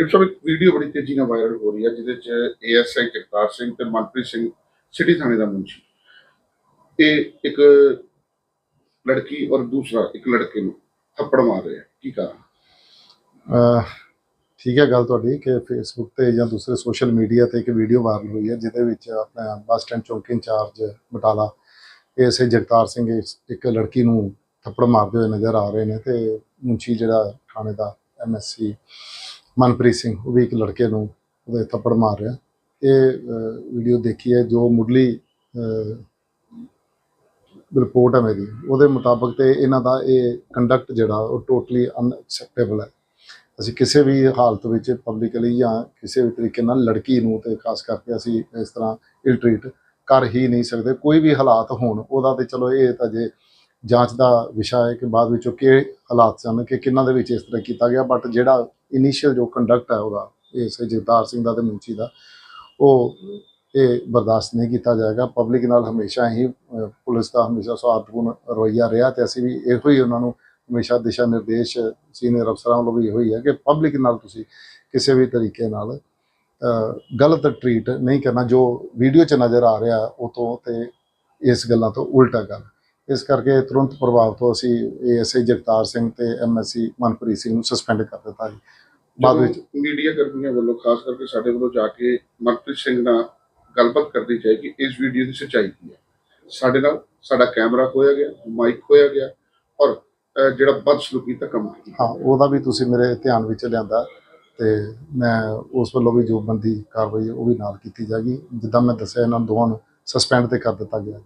ਇਸ ਸਮੇਂ ਵੀਡੀਓ ਬੜੀ ਤੇਜ਼ੀ ਨਾਲ ਵਾਇਰਲ ਹੋ ਰਹੀ ਹੈ, ਜਿਹਦੇ ਚ ਏਐਸਆਈ ਜਗਤਾਰ ਸਿੰਘ ਤੇ ਮਨਪ੍ਰੀਤ ਸਿੰਘ ਸਿਟੀ ਥਾਣੇ ਦਾ ਮੁੰਸ਼ੀ ਇਹ ਇੱਕ ਲੜਕੀ ਔਰ ਦੂਸਰਾ ਇੱਕ ਲੜਕੇ ਨੂੰ ਥੱਪੜ ਮਾਰ ਰਿਹਾ ਕੀ ਕਾਰਨ? ਠੀਕ ਹੈ ਗੱਲ ਤੁਹਾਡੀ ਕਿ ਫੇਸਬੁੱਕ ਤੇ ਜਾਂ ਦੂਸਰੇ ਸੋਸ਼ਲ ਮੀਡੀਆ ਤੇ ਇੱਕ ਵੀਡੀਓ ਵਾਇਰਲ ਹੋਈ ਹੈ, ਜਿਹਦੇ ਵਿੱਚ ਆਪਣਾ ਬੱਸ ਸਟੈਂਡ ਚੌਂਕੀ ਇੰਚਾਰਜ ਬਟਾਲਾ ਐਸਏ ਜਗਤਾਰ ਸਿੰਘ ਇੱਕ ਲੜਕੀ ਨੂੰ ਥੱਪੜ ਮਾਰਦੇ ਹੋਏ ਨਜ਼ਰ ਆ ਰਹੇ ਨੇ ਤੇ ਮੁੰਚੀ ਜਿਹੜਾ ਥਾਣੇ ਦਾ ਐਮਐਸਸੀ ਮਨਪ੍ਰੀਤ ਸਿੰਘ, ਉਹ ਵੀ ਇੱਕ ਲੜਕੇ ਨੂੰ ਉਹਦੇ ਥੱਪੜ ਮਾਰ ਰਿਹਾ। ਇਹ ਵੀਡੀਓ ਦੇਖੀ ਹੈ, ਜੋ ਮੁੱਢਲੀ ਰਿਪੋਰਟ ਹੈ ਮੇਰੀ। ਉਹਦੇ ਮੁਤਾਬਕ ਤੇ ਇਹਨਾਂ ਦਾ ਇਹ ਕੰਡਕਟ ਜਿਹੜਾ, ਉਹ ਟੋਟਲੀ ਅਨਐਕਸੈਪਟੇਬਲ ਹੈ। ਅਸੀਂ ਕਿਸੇ ਵੀ ਹਾਲਤ ਵਿੱਚ ਪਬਲਿਕਲੀ ਜਾਂ ਕਿਸੇ ਵੀ ਤਰੀਕੇ ਨਾਲ ਲੜਕੀ ਨੂੰ ਤੇ ਖਾਸ ਕਰਕੇ ਅਸੀਂ ਇਸ ਤਰ੍ਹਾਂ ਇਲ ਟ੍ਰੀਟ ਕਰ ਹੀ ਨਹੀਂ ਸਕਦੇ। ਕੋਈ ਵੀ ਹਾਲਾਤ ਹੋਣ, ਉਹਦਾ ਤੇ ਚਲੋ ਇਹ ਤਾਂ ਜੇ ਜਾਂਚ ਦਾ ਵਿਸ਼ਾ ਹੈ ਕਿ ਬਾਅਦ ਵਿੱਚੋਂ ਕਿ ਹਾਲਾਤ ਸਨ, ਕਿ ਕਿੰਨਾਂ ਦੇ ਵਿੱਚ ਇਸ ਤਰ੍ਹਾਂ ਕੀਤਾ ਗਿਆ ਬਟ ਜਿਹੜਾ ਇਨੀਸ਼ੀਅਲ ਜੋ ਕੰਡਕਟ ਹੈ ਉਹਦਾ ਇਸ ਜਗਤਾਰ ਸਿੰਘ ਦਾ ਤੇ ਮੁੰਚੀ ਦਾ, ਉਹ ਇਹ ਬਰਦਾਸ਼ਤ ਨਹੀਂ ਕੀਤਾ ਜਾਏਗਾ। ਪਬਲਿਕ ਨਾਲ ਹਮੇਸ਼ਾ ਹੀ ਪੁਲਿਸ ਦਾ ਹਮੇਸ਼ਾ ਸੌਹਾਰਦਪੂਰਨ ਰਵੱਈਆ ਰਿਹਾ ਤੇ ਅਸੀਂ ਵੀ ਇਹੋ ਹੀ ਉਹਨਾਂ ਨੂੰ ਹਮੇਸ਼ਾ ਦਿਸ਼ਾ ਨਿਰਦੇਸ਼ ਸੀਨੀਅਰ ਅਫਸਰਾਂ ਵੱਲੋਂ ਵੀ ਇਹੋ ਹੀ ਹੈ ਕਿ ਪਬਲਿਕ ਨਾਲ ਤੁਸੀਂ ਕਿਸੇ ਵੀ ਤਰੀਕੇ ਨਾਲ ਗਲਤ ਟਰੀਟ ਨਹੀਂ ਕਰਨਾ। ਜੋ ਵੀਡੀਓ 'ਚ ਨਜ਼ਰ ਆ ਰਿਹਾ, ਉਹ ਤੋਂ ਤੇ ਇਸ ਗੱਲਾਂ ਤੋਂ ਉਲਟਾ ਗੱਲ ਇਸ ਕਰਕੇ ਤੁਰੰਤ ਪ੍ਰਭਾਵ ਤੋਂ ਅਸੀਂ ਏਐਸਆਈ ਜਗਤਾਰ ਸਿੰਘ ਤੇ ਐਮਐਸਸੀ ਮਨਪ੍ਰੀਤ ਸਿੰਘ ਨੂੰ ਸਸਪੈਂਡ ਕਰ ਦਿੱਤਾ ਜੀ। ਬਾਅਦ ਵਿੱਚ ਮੀਡੀਆ ਕਰਮੀਆਂ ਵੱਲੋਂ ਖਾਸ ਕਰਕੇ ਸਾਡੇ ਵੱਲੋਂ ਜਾ ਕੇ ਮਨਪ੍ਰੀਤ ਸਿੰਘ ਨਾਲ ਗੱਲਬਾਤ ਕਰਨੀ ਚਾਹੀਦੀ ਇਸ ਵੀਡੀਓ ਦੀ ਸੱਚਾਈ ਕੀ ਹੈ? ਸਾਡੇ ਨਾਲ ਸਾਡਾ ਕੈਮਰਾ ਖੋਇਆ ਗਿਆ ਮਾਈਕ ਖੋਇਆ ਗਿਆ ਔਰ ਜਿਹੜਾ ਬਦਸਲੂਕੀ ਦਾ ਕੰਮ ਹਾਂ। ਉਹਦਾ ਵੀ ਤੁਸੀਂ ਮੇਰੇ ਧਿਆਨ ਵਿੱਚ ਲਿਆਂਦਾ ਤੇ ਮੈਂ ਉਸ ਵੱਲੋਂ ਵੀ ਜੋ ਬੰਦੀ ਕਾਰਵਾਈ ਉਹ ਵੀ ਨਾਲ ਕੀਤੀ ਜਾਏਗੀ। ਜਿੱਦਾਂ ਮੈਂ ਦੱਸਿਆ ਇਹਨਾਂ ਦੋਵਾਂ ਨੂੰ ਸਸਪੈਂਡ ਤੇ ਕਰ ਦਿੱਤਾ ਗਿਆ ਜੀ।